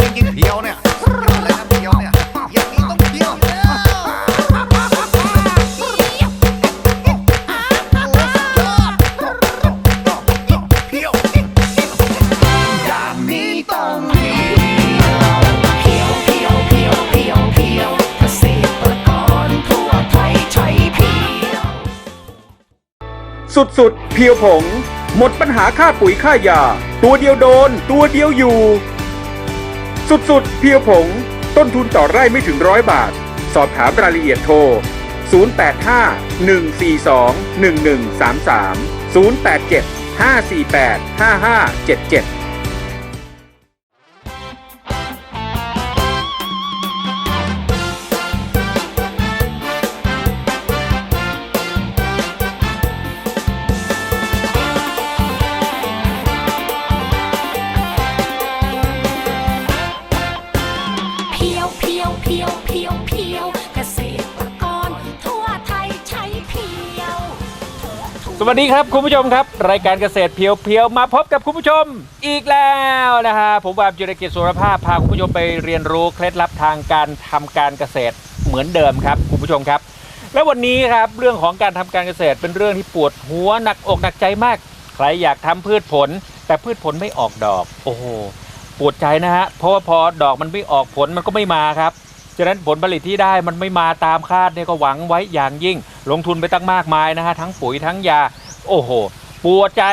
จริงๆเพียวเนี่ยสุดยอดเลยนะเพียวเนี่ยอย่างนี้ต้องเพียวเพียวอย่างนี้ต้องเพียวเพียวเพียวเพียวเพียวเพียวเกรกรทั่วไทยใช้เพียวสุดๆ เพียวผง หมดปัญหาค่าปุ๋ยค่ายา ตัวเดียวโดน ตัวเดียวอยู่ สุดๆ เพียวผง ต้นทุนต่อไร่ไม่ถึงร้อยบาท สอบถามรายละเอียดโทร 085 142 1133 087 548 5577 วัสวัสดีครับคุณผู้ชมครับ รายการเกษตรเพียวๆมาพบกับคุณผู้ชมอีกแล้วนะฮะผมวามจุรกิจสุรภาพพาคุณผู้ชมไปเรียนรู้เคล็ดลับทางการทำการเกษตรเหมือนเดิมครับคุณผู้ชมครับ และวันนี้ครับเรื่องของการทำการเกษตรเป็นเรื่องที่ปวดหัวหนักอกหนักใจมาก ใครอยากทำพืชผล แต่พืชผลไม่ออกดอก โอ้โหปวดใจนะฮะเพราะว่าพอดอกมันไม่ออกผลมันก็ไม่มาครับฉะนั้นผลผลิตที่ได้มันไม่มาตามคาดเนี่ยก็หวังไว้อย่างยิ่ง ลงทุนไปตั้งมากมายนะฮะทั้งปุ๋ยทั้งยา โอ้โหปวดใจ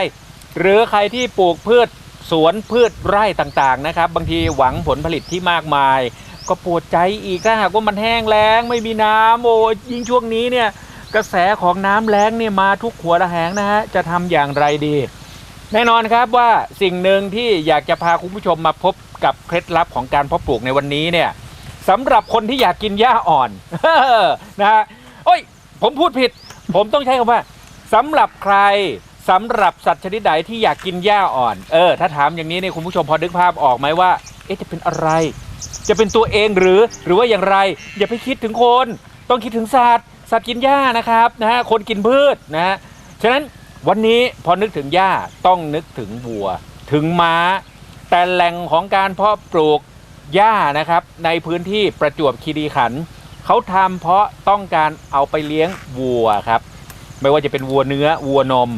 หรือใครที่ปลูกพืชสวนพืชไร่ต่างๆนะครับ บางทีหวังผลผลิตที่มากมาย ก็ปวดใจอีกถ้าหากว่ามันแห้งแล้งไม่มีน้ำโอ้ยยิ่งช่วงนี้เนี่ยกระแสของน้ำแล้งเนี่ยมาทุกหัวระแหงนะฮะจะทำอย่างไรดี แน่นอนครับว่าสิ่งหนึ่งที่อยากจะพาคุณผู้ชมมาพบกับเคล็ดลับของการเพาะปลูกในวันนี้เนี่ยสำหรับคนที่อยากกินหญ้าอ่อนนะฮะ ผมพูดผิด ผมต้องใช้คำว่าสำหรับใครสำหรับสัตว์ชนิดใดที่อยากกินหญ้าอ่อน เออ ถ้าถามอย่างนี้เนี่ยคุณผู้ชมพอนึกภาพออกไหมว่า เอ๊ะจะเป็นอะไร จะเป็นตัวเองหรือหรือว่าอย่างไร อย่าไปคิดถึงคน ต้องคิดถึงสัตว์สัตว์กินหญ้านะครับนะฮะคนกินพืชนะฮะฉะนั้นวันนี้พอนึกถึงหญ้าต้องนึกถึงวัว ถึงม้า แต่แหล่งของการเพาะปลูกหญ้านะครับ ในพื้นที่ประจวบคีรีขันธ์ เขาทำเพราะต้องการเอาไปเลี้ยงวัวครับ ไม่ว่าจะเป็นวัวเนื้อวัวนม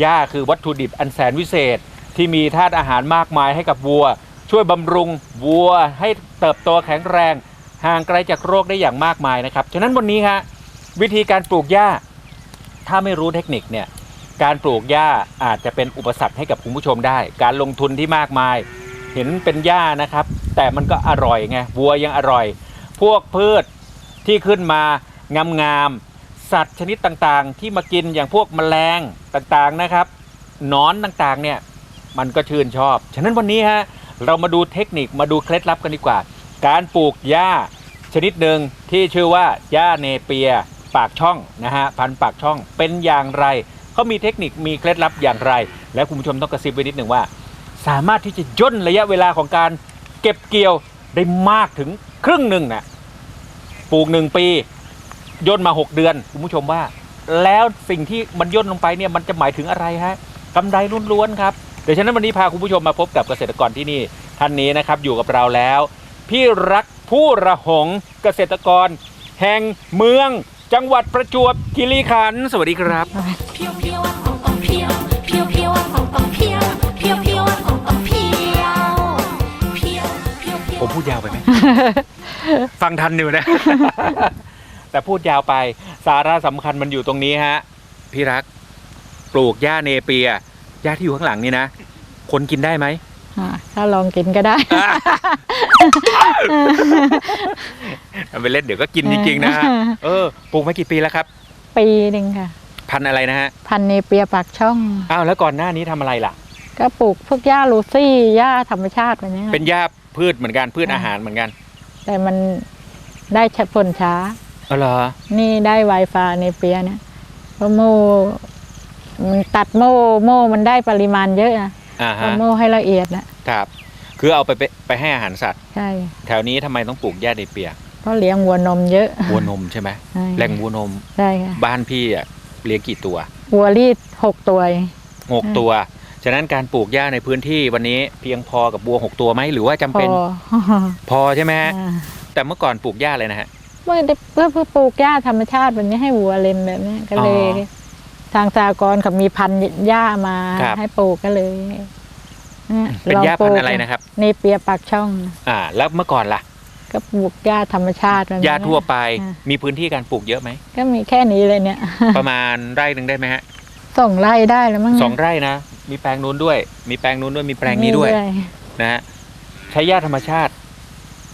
หญ้าคือวัตถุดิบอันแสนวิเศษ ที่มีธาตุอาหารมากมายให้กับวัว ช่วยบำรุงวัวให้เติบโตแข็งแรง ห่างไกลจากโรคได้อย่างมากมายนะครับฉะนั้นวันนี้ฮะวิธีการปลูกหญ้า ถ้าไม่รู้เทคนิคเนี่ยการปลูกหญ้าอาจจะเป็นอุปสรรคให้กับคุณผู้ชมได้ การลงทุนที่มากมาย เห็นเป็นหญ้านะครับ แต่มันก็อร่อยไงวัวยังอร่อย พวกพืช ที่ขึ้นมางามๆสัตว์ชนิดต่างๆ ที่มากินอย่างพวกแมลงต่างๆนะครับหนอนต่างๆเนี่ยมันก็ชื่นชอบ ฉะนั้นวันนี้ฮะเรามาดูเทคนิคมาดูเคล็ดลับกันดีกว่า การปลูกหญ้าชนิดหนึ่งที่ชื่อว่าหญ้าเนเปียปากช่องนะฮะพันปากช่องเป็นอย่างไรเขามีเทคนิคมีเคล็ดลับอย่างไร และคุณผู้ชมต้องกระซิบไว้นิดหนึ่งว่า สามารถที่จะย่นระยะเวลาของการเก็บเกี่ยวได้มากถึงครึ่งหนึ่งนะ ปลูกหนึ่งปีย่นมา 6 เดือนคุณผู้ชมว่า แล้วสิ่งที่มันย่นลงไปเนี่ยมันจะหมายถึงอะไรฮะกำไรล้วนๆครับเดี๋ยวฉะนั้นวันนี้พาคุณผู้ชมมาพบกับเกษตรกรที่นี่ท่านนี้นะครับอยู่กับเราแล้ว พี่รักผู้ระหงเกษตรกร แห่งเมือง จังหวัดประจวบคีรีขันธ์สวัสดีครับเพียวเพียวอ่องอ่องเพียวเพียวเพียวอ่องอ่องเพียวเพียวเพียวอ่องอ่องเพียวเพียวเพียวเพียวผมพูดยาวไปไหม ฟังทันอยู่นะ แต่พูดยาวไป สาระสำคัญมันอยู่ตรงนี้ฮะ พี่รัก ปลูกหญ้าเนเปียหญ้าที่อยู่ข้างหลังนี่นะ คนกินได้ไหม อ่าถ้าลองกินก็ได้ทำไปเล่นเดี๋ยวก็กินจริงๆนะฮะ เออ ปลูกมากี่ปีแล้วครับ ปีหนึ่งค่ะ พันธุ์อะไรนะฮะ พันธุ์เนเปียปากช่อง อ้าวแล้วก่อนหน้านี้ทำอะไรล่ะ ก็ปลูกพวกหญ้าลูซี่หญ้าธรรมชาติแบบนี้ยเป็นหญ้าพืชเหมือนกันพืชอาหารเหมือนกัน แต่มันได้ผลช้าอ๋อเหรอ นี่ได้ไวฟาเนเปียเนี่ยเพราะโมมันตัดโมโมมันได้ปริมาณเยอะนะอ่าเพฮะราะโมให้ละเอียดนะครับ คือเอาไปไปไปให้อาหารสัตว์ ใช่แถวนี้ทำไมต้องปลูกหญ้าเนเปียเพราะเลี้ยงวัวนมเยอะวัวนมใช่ไหมใช่แหล่งวัวนม ใช่ค่ะบ้านพี่อะเลี้ยงกี่ตัว วัวรีดหกตัวเอง หกตัว ฉะนั้นการปลูกหญ้าในพื้นที่วันนี้เพียงพอกับบัวหกตัวไหมหรือว่าจำพอเป็นพอใช่ไหมฮะอ่าแต่เมื่อก่อนปลูกหญ้าเลยนะฮะ เมื่อได้เพื่อเพื่อปลูกหญ้าธรรมชาติแบบนี้ให้วัวเล็มแบบนี้ก็เลย อ๋อทางสากรณ์เขามีพันธุ์หญ้ามาครับ ให้ปลูกก็เลยยเป็นลองหญ้าปพันลูกธุ์อะไรนะครับ ในเปียปากช่อง อ่า แล้วเมื่อก่อนล่ะก็ปลูกหญ้าธรรมชาติแบบนี้ หญ้าทั่วไปอ่ามีพื้นที่การปลูกเยอะไหม ก็มีแค่นี้เลยเนี่ย ประมาณไร่หนึ่งได้ไหมฮะ ส่งไล่ได้แล้วมั้งสองไร่นะ มีแปลงนู้นด้วย มีแปลงนู้นด้วยมีแปลงนี้ด้วยนะฮะใช้หญ้าธรรมชาติ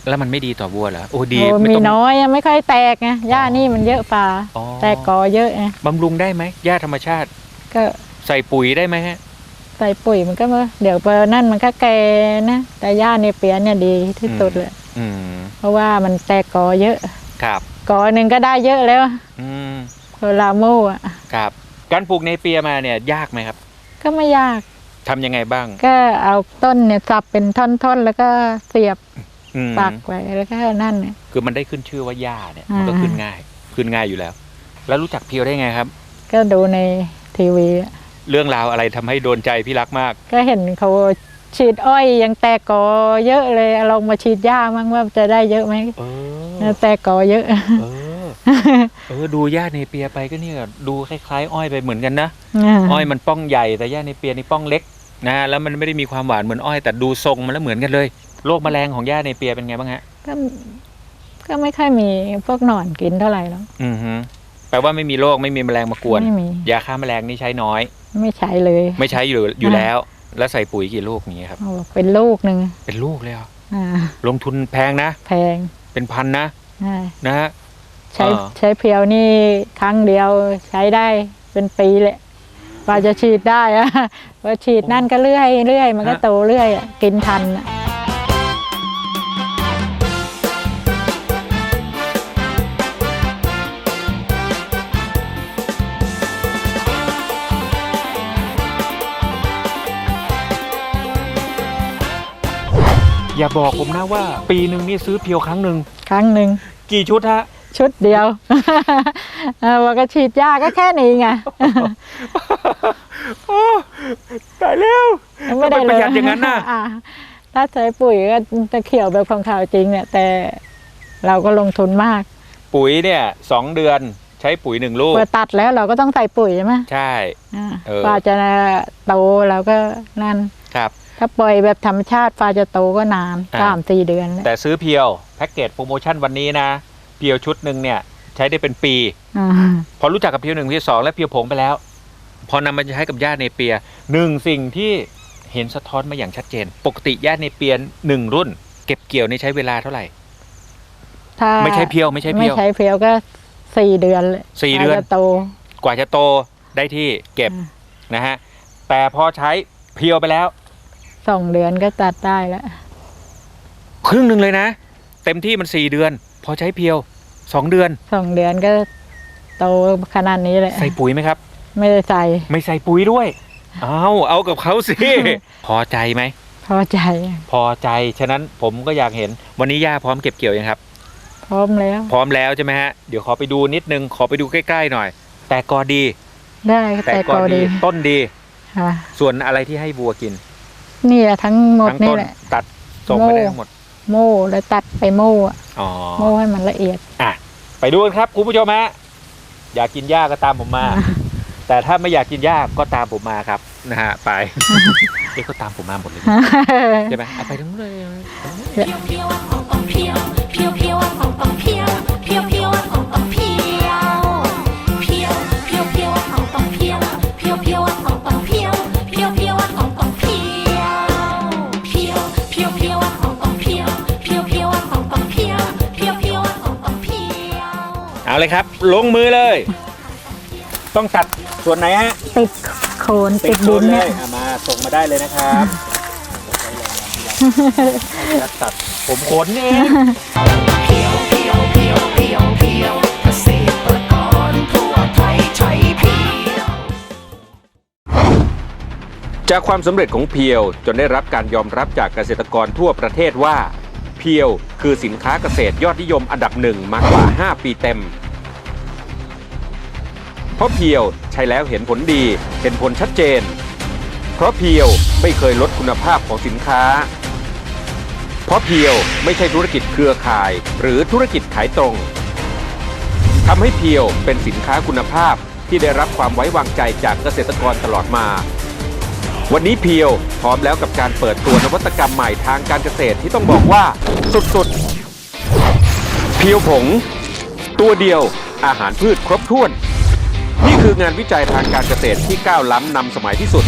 แล้วมันไม่ดีต่อวัวเหรอโอ้ดีโอ้ไม่มีต้องน้อยอะไม่ค่อยแตกไงหญ้านี่มันเยอะฝ่าอ๋อแตกกอเยอะไงบำรุงได้ไหมหญ้าธรรมชาติ ก็ใส่ปุ๋ยได้ไหมฮะใส่ปุ๋ยมันก็มาเดี๋ยวพอนั่นมันก็แก่นะ แต่หญ้าในเปียเนี่ยดีที่สุดเลยอืมเพราะว่ามันแตกกอเยอะ ครับกอหนึ่งก็ได้เยอะแล้วอืมเวลาโม่อะครับ การปลูกในเปียมาเนี่ยยากไหมครับ ก็ไม่ยากทำยังไงบ้าง ก็เอาต้นเนี่ยสับเป็นท่อนๆ แล้วก็เสียบอืมปักไว้แล้วก็นั่นเนี่ย คือมันได้ขึ้นชื่อว่าหญ้าเนี่ยอ่ามัมันก็ขึ้นง่าย ขึ้นง่ายอยู่แล้ว แล้วรู้จักเพียวได้ไงครับ ก็ดูในทีวีอะเรื่องราวอะไรทำให้โดนใจพี่รักมาก ก็เห็นเขาฉีดอ้อยยังแตกกอเยอะเลยเอาลองมาฉีดหญ้ามั่งว่าจะได้เยอะไหมเออ แตกกอเยอะ เออ เออดูหญ้าในเปียไปก็เนี่ยดูคล้ายๆ อ้อยไปเหมือนกันนะอ้อยมันป้องใหญ่แต่หญ้าในเปียนี่ป้องเล็กนะแล้วมันไม่ได้มีความหวานเหมือนอ้อย แต่ดูทรงมันแล้วเหมือนกันเลยโรคแมลงของหญ้าในเปียเป็นไงบ้างฮะก็ก็ไม่ค่อยมีพวกหนอนกินเท่าไหร่หรอกอือฮึแปลว่าไม่มีโรคไม่มีแมลงมากวนไม่มียาฆ่าแมลงนี่ใช้น้อย ไม่ใช้เลย ไม่ใช้อยู่อยู่อ่าแล้ว แล้วใส่ปุ๋ยกี่ลูกอย่างเงี้ยครับโอ้เป็นลูกหนึ่งเป็นลูกเลยเหรออ่าลงทุนแพงนะ แพงเป็นพันนะใช่นะฮะ ใช้อ่า ใช้เพียวนี่ครั้งเดียวใช้ได้เป็นปีแหละกว่าจะฉีดได้อะ พอฉีดนั่นก็เรื่อยเรื่อยมันก็โตเรื่อยอะกินทันอะอย่าบอกผมนะว่า ปีหนึ่งนี่ซื้อเพียวครั้งหนึ่ง ครั้งหนึ่งกี่ชุดฮะ ชุดเดียวเออว่าก็ฉีดยาก็แค่นี้ไงตายแล้วทำไมประหยัดอย่างนั้นน่ะอ่าถ้าใช้ปุ๋ยก็จะเขียวแบบของขาวจริงเนี่ย แต่เราก็ลงทุนมาก ปุ๋ยเนี่ยสองเดือนใช้ปุ๋ยหนึ่งลูกพอตัดแล้วเราก็ต้องใส่ปุ๋ยใช่ไหมใช่อ่าเออฟ้าจะโตเราก็นั่นครับ ถ้าปล่อยแบบธรรมชาติฟ้าจะโตก็นานอ่าสามสี่เดือนแล้วแต่ซื้อเพียวแพ็กเกจโปรโมชั่นวันนี้นะ เพียวชุดหนึ่งเนี่ย ใช้ได้เป็นปีอ่าพอรู้จักกับเพียวหนึ่งเพียวสองและเพียวผงไปแล้ว พอนำมาใช้กับญาติในเปียหนึ่งสิ่งที่เห็นสะท้อนมาอย่างชัดเจน ปกติญาติในเปียหนึ่งรุ่น เก็บเกี่ยวในใช้เวลาเท่าไหร่ถ้าไม่ใช่เพียวไม่ใช่เพีไม่ยวใช้เพียวก็สี่เดือนเลยสี่เดือนฟ้าจะโต กว่าจะโตได้ที่เก็บอ่านะฮะแต่พอใช้เพียวไปแล้วสองเดือนก็ตัดได้แล้วครึ่งหนึ่งเลยนะ เต็มที่มันสี่เดือนพ อใช้เพียวสองเดือนสองเดือนก็โตขนาดนี้เลยใส่ปุ๋ยไหมครับ ไม่ได้ใส่ ไม่ใส่ปุ๋ยด้วย เอาเอากับเขาสิ พอใจไหม พอใจ พอใจ ฉะนั้นผมก็อยากเห็น วันนี้ย่าพร้อมเก็บเกี่ยวยังครับ พร้อมแล้ว พร้อมแล้วใช่ไหมฮะ เดี๋ยวขอไปดูนิดนึง ขอไปดูใกล้ๆหน่อย แต่กอดี ได้แต่แต่กอก็ดีดี ต้นดีค่ะส่วนอะไรที่ให้วัวกินนี่แหละทั้งหมดทั้งนี่ต้นแหละ ตัดส่งไปได้โม่ทั้งหมด โม่แล้วตัดไปโม่อะอ๋อโม่ให้มันละเอียด อะไปดูกันครับคุณผู้ชมฮะอยากกินหญ้าก็ตามผมมา แต่ถ้าไม่อยากกินหญ้าก็ตามผมมาครับนะฮะไปเอ๊ะก็ตามผมมาหมดเลยใช่ไหมเอาไปทั้งหมดเลยเพียวเพียวอ่องอ่ เอาเลยครับ ลงมือเลย ต้องตัดส่วนไหนฮะติดโคนติดโซดินนเลเนี่ยยอะมาส่งมาได้เลยนะครับตัดผมขนเองเพียวเพียวเพียวเพียวเพียวเกษตรกรทั่วไทยใช้เพียวจากความสำเร็จของเพียวจนได้รับการยอมรับจากเกษตรกรทั่วประเทศว่า เพียวคือสินค้าเกษตรยอดนิยมอันดับหนึ่งมากว่า 5 ปีเต็ม เพราะเพียวใช้แล้วเห็นผลดีเห็นผลชัดเจน เพราะเพียวไม่เคยลดคุณภาพของสินค้า เพราะเพียวไม่ใช่ธุรกิจเครือข่าย หรือธุรกิจขายตรงทำให้เพียวเป็นสินค้าคุณภาพที่ได้รับความไว้วางใจจากเกษตรกรตลอดมา วันนี้เพียวพร้อมแล้วกับการเปิดตัวนวัตกรรมใหม่ทางการเกษตรที่ต้องบอกว่า สุดๆ เพียวผง ตัวเดียวอาหารพืชครบถ้วน นี่คืองานวิจัยทางการเกษตรที่ก้าวล้ำนำสมัยที่สุด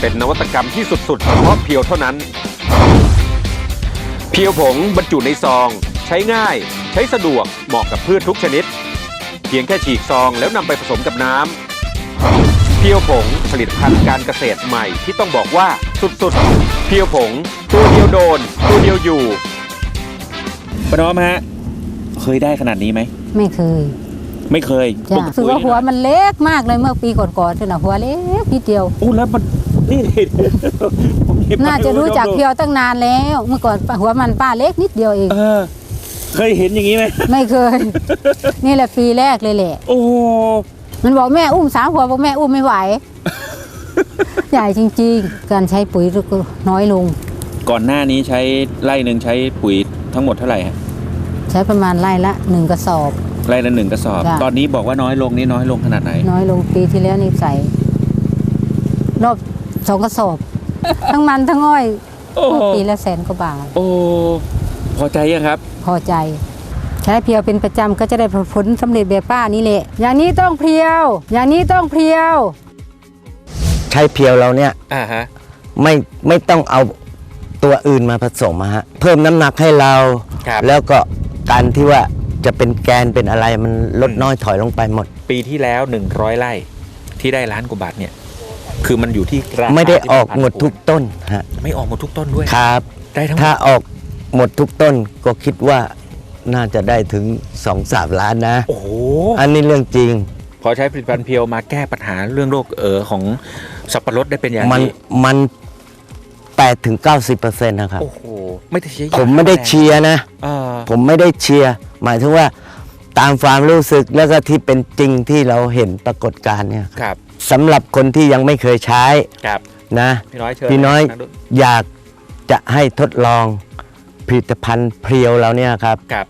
เป็นนวัตกรรมที่สุดๆเฉพาะเพียวเท่านั้น เพียวผงบรรจุในซอง ใช้ง่าย ใช้สะดวกเหมาะกับพืชทุกชนิด เพียงแค่ฉีกซองแล้วนำไปผสมกับน้ำเพียวผงผลิตภัณฑ์การเกษตรใหม่ที่ต้องบอกว่าสุดๆ เพียวผง ตัวเดียวโดน ตัวเดียวอยู่ป้าน้อมฮะ เคยได้ขนาดนี้ไหม ไม่เคย ไม่เคยจ้ะรู้สึกว่าหัวมันเล็กมากเลยเมื่อปีก่อนๆเท่านะหัวเล็กนิดเดียวอู้แล้วมันนี่ผมหยิบมน่าจะรู้จักเพียวตั้งนานแล้ว เมื่อก่อนหัวมันป้าเล็กนิดเดียวเองเออ เคยเห็นอย่างนี้ไหมไม่เคย นี่แหละปีแรกเลยแหละ โอ้มันบอกแม่อุ้มสามหัวบอกแม่อุ้มไม่ไหวใหญ่จริง ๆ การใช้ปุ๋ยก็น้อยลง ก่อนหน้านี้ใช้ไร่หนึ่งใช้ปุ๋ยทั้งหมดเท่าไหร่ฮะใช้ประมาณไร่ละหนึ่งกระสอบ ไร่ละหนึ่งกระสอบ จ้ะ ตอนนี้บอกว่าน้อยลงนี่น้อยลงขนาดไหน น้อยลงปีที่แล้วนี่ใส่ รอบสองกระสอบ ทั้งมันทั้งอ้อยโอ้ปีละแสนกว่าบาท โอ้พอใจยังครับ พอใจ ใช้เพียวเป็นประจำก็จะได้ผลสำเร็จแบบป้านี่แหละ อย่างนี้ต้องเพียว อย่างนี้ต้องเพียว ใช้เพียวเราเนี่ยอ่าฮะ ไม่ไม่ต้องเอาตัวอื่นมาผสมอะฮะเพิ่มน้ำหนักให้เรา ครับ แล้วก็การที่ว่า จะเป็นแกนเป็นอะไรมันลดน้อยถอยลงไปหมด ปีที่แล้วหนึ่งร้อยไร่ที่ได้ล้านกว่าบาทเนี่ย คือมันอยู่ที่ราคาไม่ได้ที่ออกนหมดทุกต้นฮะไม่ออกหมดทุกต้นด้วยครับได้ทั้งหมถ้าดออกหมดทุกต้นก็คิดว่าน่าจะได้ถึง2อสามล้านนะ โอ้โหอันนี้เรื่องจริง พอใช้ผลิตภัณฑ์เพียวมาแก้ปัญหาเรื่องโรคเออของสับปะรดได้เป็นอย่างมันดีมัน 8ถึง90%นะครับ โอ้โห ไม่ได้เชียร์ผมไม่ได้เชียร์นะเออผมไม่ได้เชียร์หมายถึงว่าตามความรู้สึกแล้วก็ที่เป็นจริงที่เราเห็นปรากฏการณ์เนี่ยครับสำหรับคนที่ยังไม่เคยใช้ครับ นะ พี่น้อยเชิญพี่น้อยงดูอยากจะให้ทดลองผลิตภัณฑ์เพรียวเราเนี่ยครับ ครับ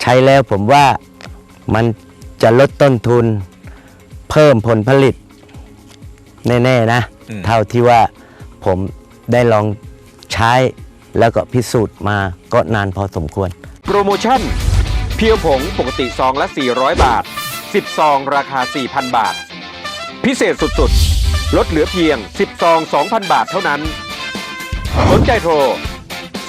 ใช้แล้วผมว่ามันจะลดต้นทุน เพิ่มผลผลิต แน่ ๆ นะ อืม เท่าที่ว่าผม ได้ลองใช้แล้วก็พิสูจน์มาก็นานพอสมควร โปรโมชั่น เพียวผงปกติซองละ 400 บาท 10 ซองราคา 4,000 บาท พิเศษสุดๆ ลดเหลือเพียง 10 ซอง 2,000 บาทเท่านั้น สนใจโทร 0851421133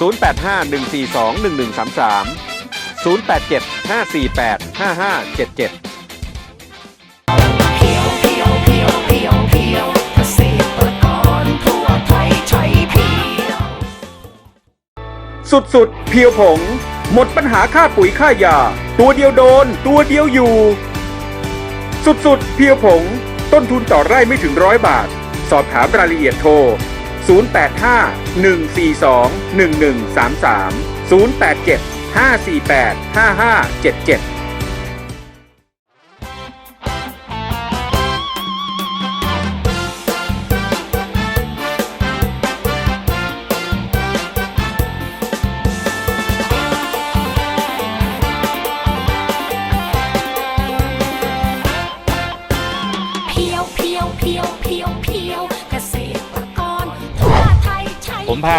087 548 5577 สุดๆ เพียวผง หมดปัญหาค่าปุ๋ยค่ายา ตัวเดียวโดน ตัวเดียวอยู่ สุดๆ เพียวผง ต้นทุนต่อไร่ไม่ถึงร้อยบาท สอบถามรายละเอียดโทร 085 142 1133 087 548 5577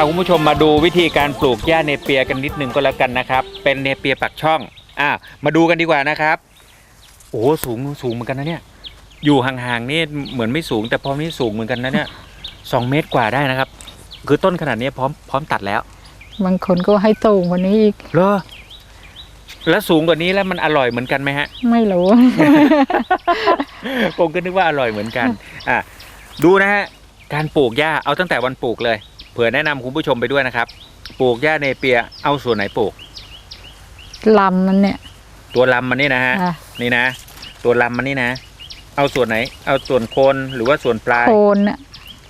คุณผู้ชมมาดูวิธีการปลูกหญ้าเนเปียกันนิดนึงก็แล้วกันนะครับ เป็นเนเปียปักช่องอ่ามาดูกันดีกว่านะครับโอ้โหสูงสูงเหมือนกันนะเนี่ย อยู่ห่างๆนี่เหมือนไม่สูง แต่พอนี้สูงเหมือนกันนะเนี่ยสองเมตรกว่าได้นะครับ คือต้นขนาดนี้พร้อมพร้อมตัดแล้วบางคนก็ให้สูงกว่านี้อีกเหรอแล้วสูงกว่านี้แล้วมันอร่อยเหมือนกันไหมฮะ ไม่รู้ ผมก็นึกว่าอร่อยเหมือนกัน อะดูนะฮะ การปลูกหญ้าเอาตั้งแต่วันปลูกเลย เผื่อแนะนำคุณผู้ชมไปด้วยนะครับ ปลูกหญ้าเนเปียเอาส่วนไหนปลูกลำมันเนี่ย ตัวลำมันนี่นะฮะอะนี่นะ ตัวลำมันนี่นะ เอาส่วนไหน เอาส่วนโคนหรือว่าส่วนปลายโคนน่ะ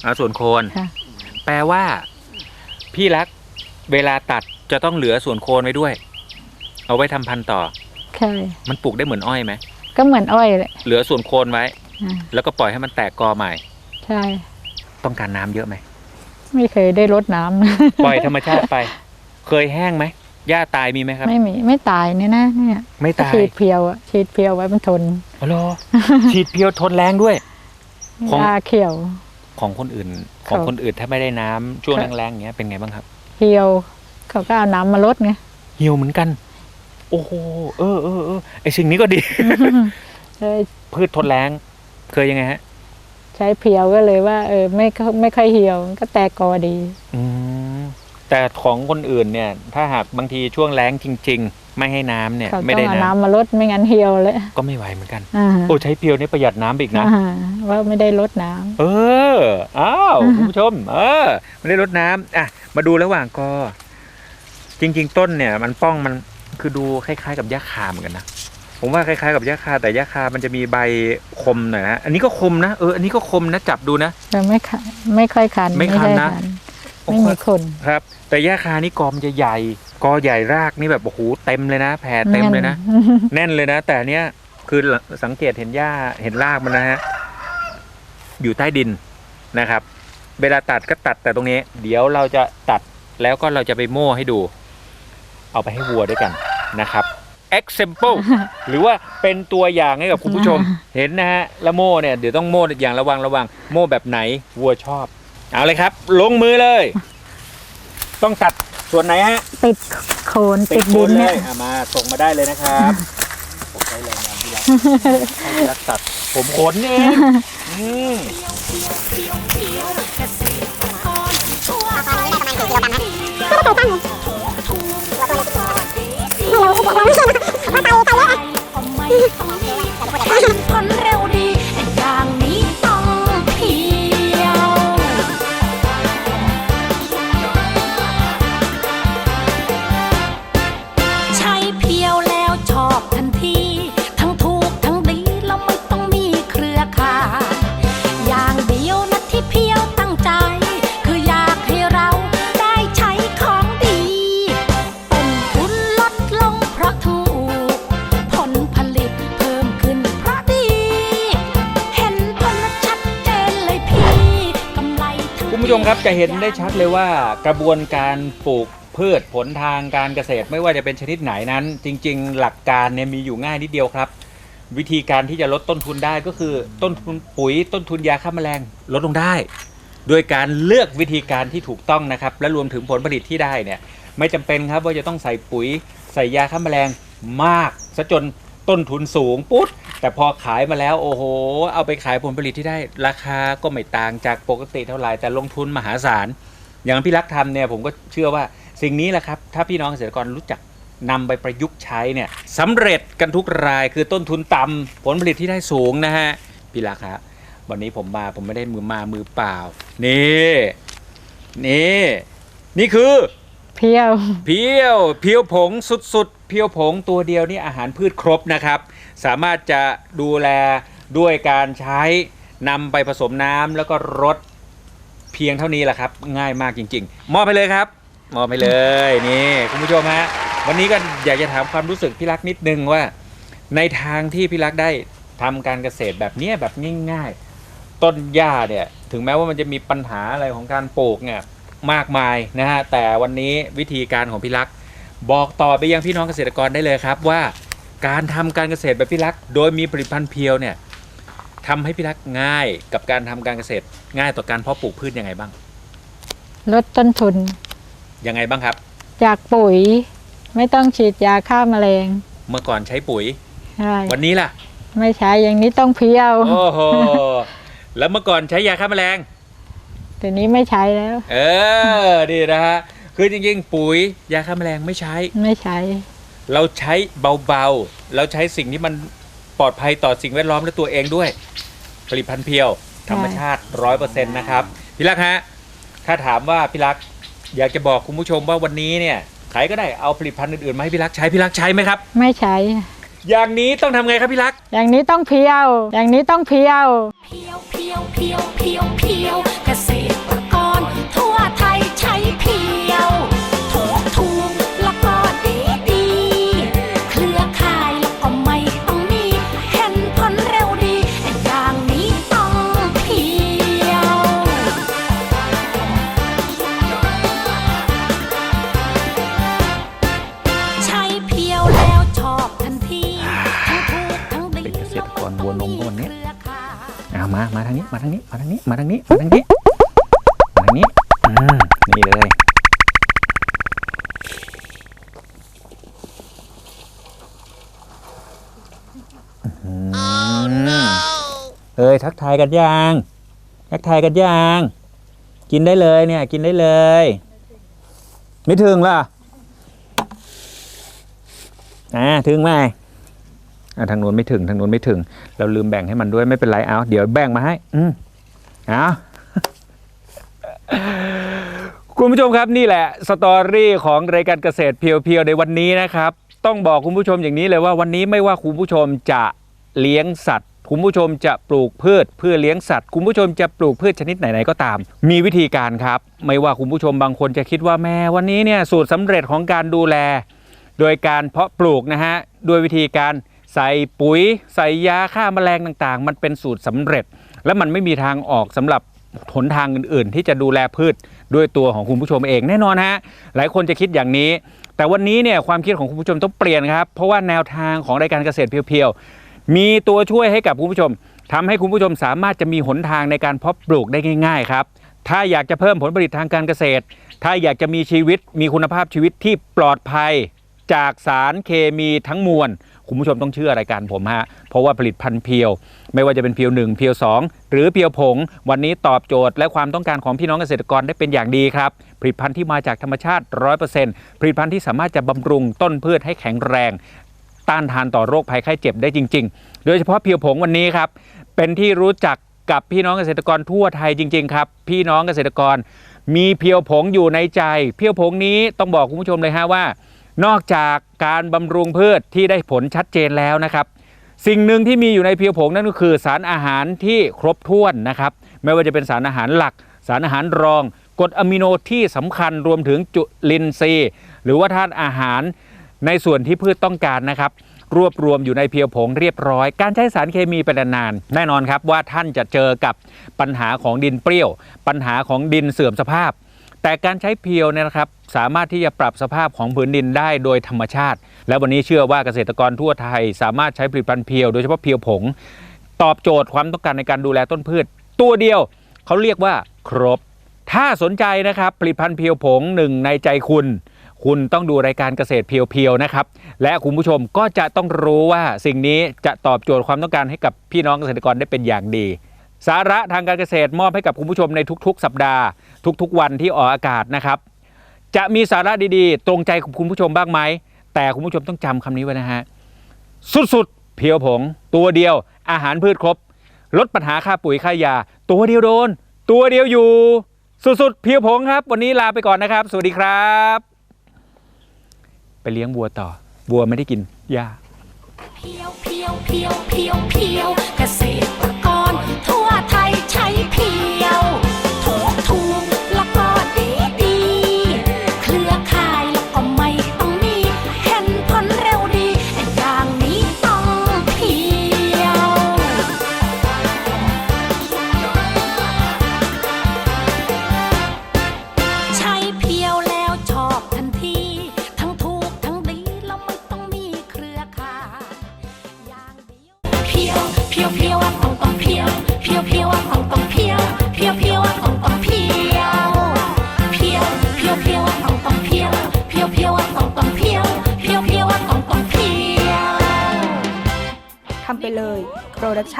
เอาส่วนโคนค่ะแปลว่า พี่รักเวลาตัดจะต้องเหลือส่วนโคนไว้ด้วย เอาไว้ทำพันธุ์ต่อใช่มันปลูกได้เหมือนอ้อยไหมก็เหมือนอ้อยแหละเหลือส่วนโคนไว้อ่าแล้วก็ปล่อยให้มันแตกกอใหม่ ใช่ ต้องการน้ำเยอะไหม ไม่เคยได้รดน้ำนะปล่อยธรรมชาติไป เคยแห้งไหมหญ้าตายมีไหมครับ ไม่มีไม่ตายเนี่ยนะเนี่ยไม่ตายฉีดเพียวอะฉีดเพียวไว้มันทนอ๋อเหรอฉีดเพียวทนแรงด้วยของยาเขียว ของคนอื่น ของครับคนอื่นถ้าไม่ได้น้ำช่วงครับแรงๆอย่างเงี้ยเป็นไงบ้างครับเพียวเขาก็เอาน้ำมาลดไงเหี่ยวเหมือนกัน โอ้โหเออเออเออไอสิ่งนี้ก็ดีเลยพืชทนแรงเคยยังไงฮะใช้เพียวก็เลยว่า เออไม่ค่อยไม่ค่อยเหี่ยวมันก็แตกกอดีอืมแต่ของคนอื่นเนี่ย ถ้าหากบางทีช่วงแรงจริง ๆ ไม่ให้น้ำเนี่ยเขาไม่ต้อได้งเอาน้น้ำมาลดไม่งั้นเหี่ยวเลยำก็ไม่ไหวเหมือนกันอ่าโอ้ใช้เพียวนี่ประหยัดน้ำไปอีกนะอ่าว่าไม่ได้ลดน้ำเอออ้าวคุณผู้ชม เออไม่ได้รดน้ำอะมาดูระหว่างกอจริง ๆ ต้นเนี่ย มันป้องมันคือดูคล้ายๆ กับหญ้าคาเหมือนกันนะ ผมว่าคล้ายๆกับหญ้าคาแต่หญ้าคามันจะมีใบคมหน่อยนะอันนี้ก็คมนะเอออันนี้ก็คมนะจับดูนะแต่ไม่คันไม่ค่อยคันไม่คันใช่นะไม่มีขนครับ แต่หญ้าคานี่กอมันจะใหญ่กอใหญ่รากนี่แบบโอ้โหเต็มเลยนะแผ่เต็มเลยนะแน่นเลยนะ แต่อันเนี้ยคือสังเกตเห็นหญ้าเห็นรากมันนะฮะอยู่ใต้ดินนะครับ เวลาตัดก็ตัดแต่ตรงนี้ เดี๋ยวเราจะตัดแล้วก็เราจะไปโม่ให้ดู เอาไปให้วัวด้วยกันนะครับ example หรือว่าเป็นตัวอย่างให้กับคุณผู้ชม เห็นนะฮะแล้วโม่เนี่ยเดี๋ยวต้องโม่อย่างระวังระวังโม่แบบไหนวัวชอบ เอาเลยครับ ลงมือเลย ต้องตัดส่วนไหนฮะติดโคนติดโคดินเลเนี่ยยอะมาส่งมาได้เลยนะครับผมใช้แรงงานที่รักให้ที่รักตัดผมขนเองอืมเพียวเพียวเพียวเกษตรกรทั่วไทยใดีก็ไม่ต้องมีผ ผู้ชมครับจะเห็นได้ชัดเลยว่ากระบวนการปลูกพืชผลทางการเกษตรไม่ว่าจะเป็นชนิดไหนนั้น จริง ๆ หลักการเนี่ยมีอยู่ง่ายนิดเดียวครับ วิธีการที่จะลดต้นทุนได้ก็คือต้นทุนปุ๋ย ต้นทุนยาฆ่าแมลงลดลงได้ โดยการเลือกวิธีการที่ถูกต้องนะครับ และรวมถึงผลผลิตที่ได้เนี่ยไม่จำเป็นครับว่าจะต้องใส่ปุ๋ย ใส่ยาฆ่าแมลงมากซะจน ต้นทุนสูงปุ๊บแต่พอขายมาแล้วโอ้โห เอาไปขายผลผลิตที่ได้ราคาก็ไม่ต่างจากปกติเท่าไหร่แต่ลงทุนมหาศาล อย่างพี่รักทำเนี่ยผมก็เชื่อว่าสิ่งนี้แหละครับ ถ้าพี่น้องเกษตรกรรู้จักนำไปประยุกต์ใช้เนี่ยสำเร็จกันทุกรายคือต้นทุนต่ำผลผลิตที่ได้สูงนะฮะพี่รักครับวันนี้ผมมาผมไม่ได้มือมามือเปล่า นี่นี่นี่คือ เพียว เพียวเพียวผงสุดๆ เพียวผงตัวเดียวนี่อาหารพืชครบนะครับ สามารถจะดูแลด้วยการใช้นำไปผสมน้ำแล้วก็รดเพียงเท่านี้แหละครับ ง่ายมากจริง ๆ มอบไปเลยครับ มอบไปเลยนี่คุณผู้ชมฮะวันนี้ก็อยากจะถามความรู้สึกพี่รักนิดนึงว่า ในทางที่พี่รักได้ทำการเกษตรแบบเนี้ยแบบง่าย ๆ ต้นหญ้าเนี่ยถึงแม้ว่ามันจะมีปัญหาอะไรของการปลูกเนี่ยมากมายนะฮะแต่วันนี้วิธีการของพี่รัก บอกต่อไปยังพี่น้องเกษตรกรได้เลยครับว่าการทำการเกษตรแบบพี่รัก โดยมีผลิตภัณฑ์เพียวเนี่ยทำให้พี่รักง่ายกับการทำการเกษตร ง่ายต่อการเพาะปลูกพืชยังไงบ้าง ลดต้นทุนยังไงบ้างครับ จากปุ๋ยไม่ต้องฉีดยาฆ่าแมลง เมื่อก่อนใช้ปุ๋ย ใช่ วันนี้ล่ะ ไม่ใช้อย่างนี้ต้องเพียว โอ้โห แล้วเมื่อก่อนใช้ยาฆ่าแมลงแต่นี้ไม่ใช้แล้ว เออ ดีนะฮะ คือจริงๆ ปุ๋ยยาฆ่าแมลงไม่ใช้ ไม่ใช้ เราใช้เบาๆ เราใช้สิ่งที่มันปลอดภัยต่อสิ่งแวดล้อมและตัวเองด้วย ผลิตภัณฑ์เพียว ธรรมชาติร้อยเปอร์เซ็นต์นะครับพี่รักฮะถ้าถามว่าพี่รักอยากจะบอกคุณผู้ชมว่าวันนี้เนี่ยใครก็ได้เอาผลิตภัณฑ์อื่นๆมาให้พี่รักใช้พี่รักใช้ไหมครับ ไม่ใช้ อย่างนี้ต้องทำไงครับพี่รัก อย่างนี้ต้องเพียว อย่างนี้ต้องเพียว เพียวเพียวเพียวเพียวเพียว มามาทางนี้มาทางนี้มาทางนี้มาทางนี้มาทางนี้มาทางนี้อ่านี่เลยอืมเอ้ยทักทายกันยังทักทายกันยังกินได้เลยเนี่ย กินได้เลย ไม่ถึงเหรออ่าถึงไหมอ่า ทางนู้นไม่ถึงทางนู้นไม่ถึง เราลืมแบ่งให้มันด้วยไม่เป็นไรเอาเดี๋ยวแบ่งมาให้ อืมเอาคุณผู้ชมครับนี่แหละสตอรี่ของรายการเกษตรเพียวๆในวันนี้นะครับ ต้องบอกคุณผู้ชมอย่างนี้เลยว่าวันนี้ไม่ว่าคุณผู้ชมจะเลี้ยงสัตว์ คุณผู้ชมจะปลูกพืชเพื่อเลี้ยงสัตว์ คุณผู้ชมจะปลูกพืชชนิดไหนๆก็ตาม มีวิธีการครับ ไม่ว่าคุณผู้ชมบางคนจะคิดว่าแม่วันนี้เนี่ยสูตรสำเร็จของการดูแล โดยการเพาะปลูกนะฮะด้วยวิธีการ ใส่ปุ๋ย ใส่ยาฆ่าแมลงต่างๆ มันเป็นสูตรสำเร็จ และมันไม่มีทางออกสำหรับหนทางอื่นๆ ที่จะดูแลพืชด้วยตัวของคุณผู้ชมเองแน่นอนฮะหลายคนจะคิดอย่างนี้ แต่วันนี้เนี่ยความคิดของคุณผู้ชมต้องเปลี่ยนครับ เพราะว่าแนวทางของรายการเกษตรเพียวๆ มีตัวช่วยให้กับคุณผู้ชมทำให้คุณผู้ชมสามารถจะมีหนทางในการเพาะปลูกได้ง่าย ๆ ครับ ถ้าอยากจะเพิ่มผลผลิตทางการเกษตร ถ้าอยากจะมีชีวิตมีคุณภาพชีวิตที่ปลอดภัย จากสารเคมีทั้งมวล คุณผู้ชมต้องเชื่อรายการผมฮะ เพราะว่าผลิตภัณฑ์เพียว ไม่ว่าจะเป็นเพียวหนึ่งเพียวสองหรือเพียวผง วันนี้ตอบโจทย์และความต้องการของพี่น้องเกษตรกรได้เป็นอย่างดีครับ ผลิตภัณฑ์ที่มาจากธรรมชาติ 100%ผลิตภัณฑ์ที่สามารถจะบำรุงต้นพืชให้แข็งแรง ต้านทานต่อโรคภัยไข้เจ็บได้จริง ๆ โดยเฉพาะเพียวผงวันนี้ครับเป็นที่รู้จักกับพี่น้องเกษตรกรทั่วไทยจริง ๆ ครับ พี่น้องเกษตรกร มีเพียวผงอยู่ในใจ เพียวผงนี้ต้องบอกคุณผู้ชมเลยฮะว่า นอกจากการบำรุงพืชที่ได้ผลชัดเจนแล้วนะครับ สิ่งหนึ่งที่มีอยู่ในเพียวผงนั่นก็คือสารอาหารที่ครบถ้วนนะครับ ไม่ว่าจะเป็นสารอาหารหลัก สารอาหารรองกรดอะมิโนที่สำคัญรวมถึงจุลินทรีย์หรือว่าธาตุอาหารในส่วนที่พืชต้องการนะครับ รวบรวมอยู่ในเพียวผงเรียบร้อย การใช้สารเคมีเป็นนานๆแน่นอนครับว่าท่านจะเจอกับปัญหาของดินเปรี้ยว ปัญหาของดินเสื่อมสภาพ แต่การใช้เพียวเนี่ยนะครับ สามารถที่จะปรับสภาพของผืนดินได้โดยธรรมชาติ และวันนี้เชื่อว่าเกษตรกรทั่วไทย สามารถใช้ผลิตภัณฑ์เพียวโดยเฉพาะเพียวผง ตอบโจทย์ความต้องการในการดูแลต้นพืช ตัวเดียวเขาเรียกว่าครบ ถ้าสนใจนะครับผลิตภัณฑ์เพียวผงหนึ่งในใจคุณคุณต้องดูรายการเกษตรเพียวๆนะครับ และคุณผู้ชมก็จะต้องรู้ว่าสิ่งนี้จะตอบโจทย์ความต้องการให้กับพี่น้องเกษตรกรได้เป็นอย่างดี สาระทางการเกษตรมอบให้กับคุณผู้ชมในทุก ๆ สัปดาห์ ทุก ๆ วันที่ออกอากาศนะครับ จะมีสาระดีๆ ตรงใจของคุณผู้ชมบ้างไหม แต่คุณผู้ชมต้องจำคำนี้ไว้นะฮะ สุดๆ เพียวผง ตัวเดียว อาหารพืชครบ ลดปัญหาค่าปุ๋ยค่ายา ตัวเดียวโดน ตัวเดียวอยู่ สุดๆ เพียวผงครับ วันนี้ลาไปก่อนนะครับ สวัสดีครับ ไปเลี้ยงวัวต่อ วัวไม่ได้กินหญ้า เพียวเพียวเพียวเพียวเพียวเกษตรกรท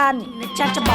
ทำไปเลยโปรดักชั่นจะจะบ